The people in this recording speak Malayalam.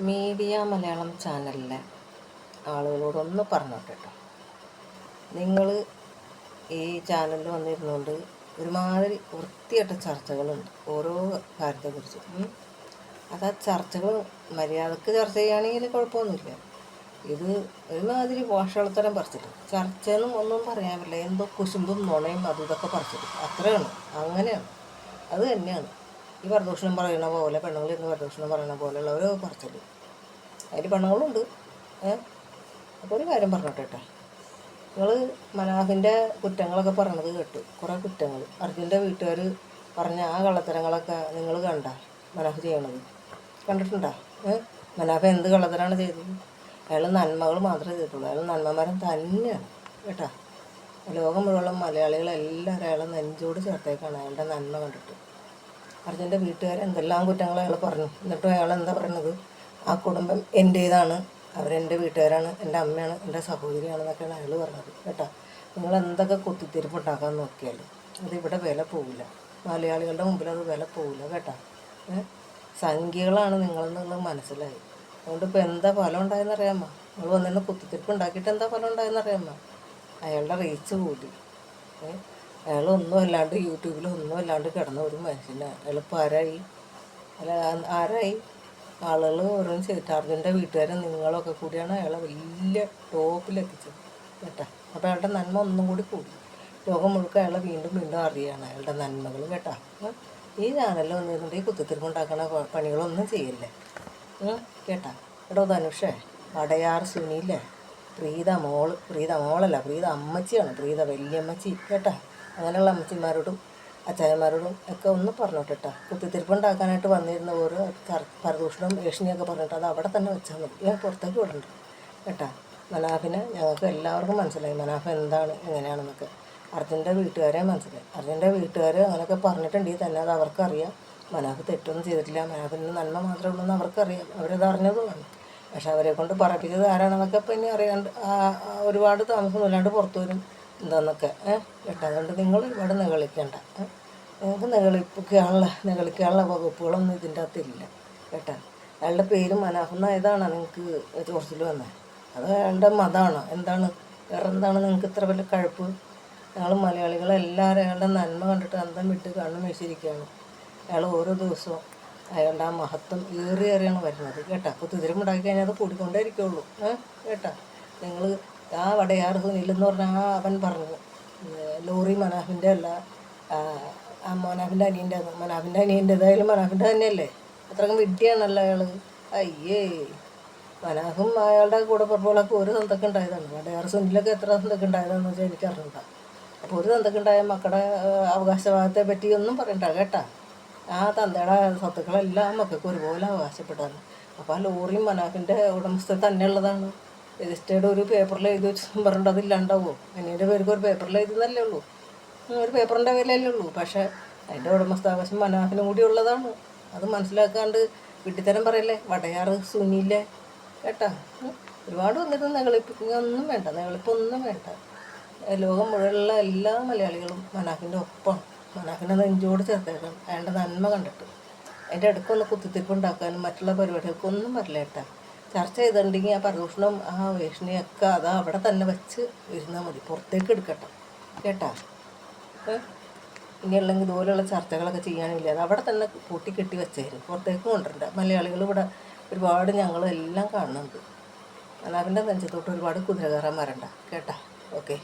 മീഡിയ മലയാളം ചാനലിലെ ആളുകളോടൊന്ന് പറഞ്ഞോട്ടെ കേട്ടോ നിങ്ങൾ ഈ ചാനലിൽ വന്നിരുന്നുകൊണ്ട് ഒരുമാതിരി വൃത്തിയായിട്ട ചർച്ചകളുണ്ട്. ഓരോ കാര്യത്തെക്കുറിച്ച്. അത് ആ ചർച്ചകൾ മര്യാദയ്ക്ക് ചർച്ച ചെയ്യുകയാണെങ്കിൽ കുഴപ്പമൊന്നുമില്ല. ഇത് ഒരുമാതിരി വാഷളത്തരം പറിച്ചിട്ട് ചർച്ചയെന്നും ഒന്നും പറയാൻ പറ്റില്ല. എന്തോ കുശുമ്പും നുണയും അതും ഇതൊക്കെ പറിച്ചിട്ട്. അത്രയാണ്. അങ്ങനെയാണ്. അത് തന്നെയാണ്. ഈ വരദൂഷണം പറയുന്ന പോലെ പെണ്ണുങ്ങൾ ഇന്ന് വരദൂഷണം പറയുന്ന പോലെയുള്ള ഓരോ പറച്ചിൽ അതിൽ പെണ്ണുങ്ങളുണ്ട്. ഏഹ് അപ്പോൾ ഒരു കാര്യം പറഞ്ഞോട്ടെ നിങ്ങൾ മനാഫിന്റെ കുറ്റങ്ങളൊക്കെ പറഞ്ഞത് കേട്ടു കുറേ കുറ്റങ്ങൾ അർജുന്റെ വീട്ടുകാർ പറഞ്ഞ ആ കള്ളത്തരങ്ങളൊക്കെ നിങ്ങൾ കണ്ട മനാഫ് ചെയ്യണത്? കണ്ടിട്ടുണ്ടോ? ഏഹ് മനാഫ് എന്ത് കള്ളത്തരാണ് ചെയ്തത്? അയാൾ നന്മകൾ മാത്രമേ ചെയ്തിട്ടുള്ളൂ. അയാൾ നന്മമാരം തന്നെയാണ് കേട്ടോ. ലോകം മുഴുവൻ മലയാളികളെല്ലാവരും അയാളെ നെഞ്ചോട് ചേർത്തേക്കാണ്. അയാളുടെ നന്മ കണ്ടിട്ട്. അർജുന്റെ വീട്ടുകാർ എന്തെല്ലാം കുറ്റങ്ങൾ അയാൾ പറഞ്ഞു. എന്നിട്ടും അയാൾ എന്താ പറയുന്നത്? ആ കുടുംബം എന്റേതാണ്. അവരെന്റെ വീട്ടുകാരാണ് എന്റെ അമ്മയാണ് എന്റെ സഹോദരിയാണെന്നൊക്കെയാണ് അയാൾ പറഞ്ഞത് കേട്ടോ. നിങ്ങൾ എന്തൊക്കെ കുത്തിത്തിരിപ്പ് ഉണ്ടാക്കാൻ നോക്കിയാലും അതിവിടെ വില പോവില്ല. മലയാളികളുടെ മുമ്പിൽ അത് വില പോവില്ല കേട്ടോ. സംഖ്യകളാണ് നിങ്ങളെന്നുള്ളത് മനസ്സിലായി. അതുകൊണ്ട് ഇപ്പോൾ എന്താ ഫലം ഉണ്ടായെന്ന് അറിയാമോ? നിങ്ങൾ വന്നിരുന്ന കുത്തിത്തിരിപ്പ് ഉണ്ടാക്കിയിട്ട് എന്താ ഫലം ഉണ്ടായെന്ന് അറിയാമോ? അയാളുടെ റീച്ച് കൂടി. ഏ? അയാൾ ഒന്നും അല്ലാണ്ട് യൂട്യൂബിൽ ഒന്നും അല്ലാണ്ട് കിടന്ന ഒരു മനുഷ്യനാണ് അയാളിപ്പോൾ ആരായി? അല്ല ആരായി? ആളുകൾ ഓരോന്ന് ചെയ്തിട്ട് അർജുന്റെ വീട്ടുകാരും നിങ്ങളൊക്കെ കൂടിയാണ് അയാളെ വലിയ ടോപ്പിലെത്തിച്ചത് കേട്ടാ. അപ്പോൾ അയാളുടെ നന്മ ഒന്നും കൂടി കൂടി. ലോകം മുഴുക്ക അയാളെ വീണ്ടും വീണ്ടും അറിയാണ് അയാളുടെ നന്മകൾ കേട്ടാ. ഈ ചാനലിൽ വന്നിരുന്നുണ്ട് ഈ കുത്തിത്തിരിപ്പുണ്ടാക്കണ പ- പണികളൊന്നും ചെയ്യില്ലേ. കേട്ടാ. എടോ ധനുഷേ വടയാർ സുനിയില്ലേ പ്രീത മോൾ പ്രീത മോളല്ല പ്രീത അമ്മച്ചിയാണ് പ്രീത വല്യമ്മച്ചി കേട്ടാ. അങ്ങനെയുള്ള അമ്മച്ചിമാരോടും അച്ചായന്മാരോടും ഒക്കെ ഒന്ന് പറഞ്ഞോട്ടെ കേട്ടോ കുത്തിത്തിരിപ്പുണ്ടാക്കാനായിട്ട് വന്നിരുന്ന ഓരോ കർ- പരദൂഷണം ഏഷണിയൊക്കെ പറഞ്ഞിട്ട് അത് അവിടെ തന്നെ വെച്ചാൽ മതി. ഞാൻ പുറത്തേക്ക് വിടണ്ട കേട്ടാ. മനാഫിനെ ഞങ്ങൾക്ക് എല്ലാവർക്കും മനസ്സിലായി. മനാഫ് എന്താണ് എങ്ങനെയാണെന്നൊക്കെ. അർജുന്റെ വീട്ടുകാരെ മനസ്സിലായി. അർജുന്റെ വീട്ടുകാർ അങ്ങനെയൊക്കെ പറഞ്ഞിട്ടുണ്ടെങ്കിൽ തന്നെ അത് അവർക്കറിയാം. മനാഫ് തെറ്റൊന്നും ചെയ്തിട്ടില്ല. മനാഫിന് നന്മ മാത്രമേ ഉള്ളൂ എന്ന് അവർക്കറിയാം. അവരത് അറിഞ്ഞതുമാണ്. പക്ഷെ അവരെ കൊണ്ട് പറപ്പിച്ചത് ആരാണെന്നൊക്കെ ഇപ്പം ഇനി അറിയാണ്ട് ഒരുപാട് താമസമില്ലാണ്ട് പുറത്തു വരും. എന്താന്നൊക്കെ കേട്ടോ അതുകൊണ്ട് നിങ്ങൾ ഒരുപാട് നികളിക്കണ്ട നിങ്ങൾക്ക് നികളിപ്പിക്കാനുള്ള നികളിക്കാനുള്ള വകുപ്പുകളൊന്നും ഇതിന്റെ അകത്തില്ല കേട്ടോ. അയാളുടെ പേര് മനാഫ് ഏതാണ് നിങ്ങൾക്ക് ചോർച്ചിൽ വന്നത് അത് അയാളുടെ മതമാണോ എന്താണ്? വേറെ എന്താണ് നിങ്ങൾക്ക് ഇത്ര വലിയ കഴപ്പ്? ഞങ്ങൾ മലയാളികളെല്ലാവരും അയാളുടെ നന്മ കണ്ടിട്ട് അന്തം വിട്ട് കണ്ണു മേശിരിക്കുകയാണ് അയാൾ ഓരോ ദിവസവും അയാളുടെ ആ മഹത്വം ഏറിയേറിയാണ് വരുന്നത് കേട്ടോ. അപ്പോൾ തുതിരമുണ്ടാക്കി കഴിഞ്ഞാൽ അത് കൂടിക്കൊണ്ടേ ഇരിക്കുള്ളൂ ഏഹ് കേട്ടോ. നിങ്ങൾ ആ വടയാർ സുനിലെന്ന് പറഞ്ഞാൽ അവൻ പറഞ്ഞു ലോറി മനാഫിന്റെ അല്ല ആ, മനാഫിന്റെ അനിയന്റെ മനാഫിന്റെ അനിയന്റെതായാലും മനാഫിന്റെ തന്നെയല്ലേ? അത്രക്കും വിഡ്ഢിയാണല്ലോ അയാൾ അയ്യേ മനാഫും അയാളുടെ കൂടെ പുറപ്പോളൊക്കെ ഒരു തന്തൊക്കെ ഉണ്ടായതാണ് വടയാർ സുനിലൊക്കെ എത്ര തന്തൊക്കെ ഉണ്ടായതാണെന്ന് വെച്ചാൽ എനിക്ക് അറിഞ്ഞൂടാ അപ്പോൾ ഒരു തന്തൊക്കെ ഉണ്ടായ മക്കളുടെ അവകാശവാദത്തെ പറ്റി ഒന്നും പറയണ്ട കേട്ടാ? ആ തന്തയുടെ സ്വത്തുക്കളെല്ലാം മക്കൾക്ക് ഒരുപോലെ അവകാശപ്പെട്ടാണ്. അപ്പോൾ ആ ലോറിയും മനാഫിന്റെ ഉടമസ്ഥ തന്നെയുള്ളതാണ്. രജിസ്റ്റേർഡ് ഒരു പേപ്പറിൽ എഴുതി വെച്ച് പറഞ്ഞിട്ട് അതില്ലാണ്ടാവുമോ അനിയന്റെ പേർക്ക് ഒരു പേപ്പറിൽ എഴുതുന്നല്ലേ ഉള്ളൂ. ഒരു പേപ്പറിന്റെ വിലയല്ലേ ഉള്ളൂ. പക്ഷേ അതിന്റെ ഉടമസ്ഥാവകാശം മനാഫിനും കൂടി ഉള്ളതാണ്. അത് മനസ്സിലാക്കാണ്ട് വിട്ടിത്തരം പറയല്ലേ? വടയാറ് സുനിയില്ലേ? കേട്ടാ. ഒരുപാട് വന്നിട്ട് നിങ്ങളിപ്പിക്കുക ഒന്നും വേണ്ട. നിങ്ങളിപ്പൊന്നും വേണ്ട. ഏ, ലോകം മുഴുവനുള്ള എല്ലാ മലയാളികളും മനാഫിന്റെ ഒപ്പം മനാഫിനെ നെഞ്ചോട് ചേർത്തേക്കണം. അയാളുടെ നന്മ കണ്ടിട്ട്. അതിന്റെ അടുക്കൊന്ന് കുത്തിത്തിരിപ്പ് ഉണ്ടാക്കാനും മറ്റുള്ള പരിപാടികൾക്കൊന്നും വരില്ല കേട്ടാ. ചർച്ച ചെയ്തിട്ടുണ്ടെങ്കിൽ ആ പരദൂഷണം ആ വേഷണിയൊക്കെ അത് അവിടെ തന്നെ വെച്ച് ഇരുന്നാൽ മതി പുറത്തേക്ക് എടുക്കട്ടെ. കേട്ടാ? ഇനിയുള്ളെങ്കിൽ ഇതുപോലെയുള്ള ചർച്ചകളൊക്കെ ചെയ്യാനില്ല? അത് അവിടെ തന്നെ കൂട്ടി കെട്ടി വെച്ചേരും. പുറത്തേക്ക് കൊണ്ടുവരണ്ട. മലയാളികൾ ഇവിടെ ഒരുപാട് ഞങ്ങളെല്ലാം കാണുന്നുണ്ട്. മനാഫിന്റെ നെഞ്ചത്തോട്ട് ഒരുപാട് കുതിര കയറാൻ വരണ്ട. കേട്ടാ? ഓക്കെ.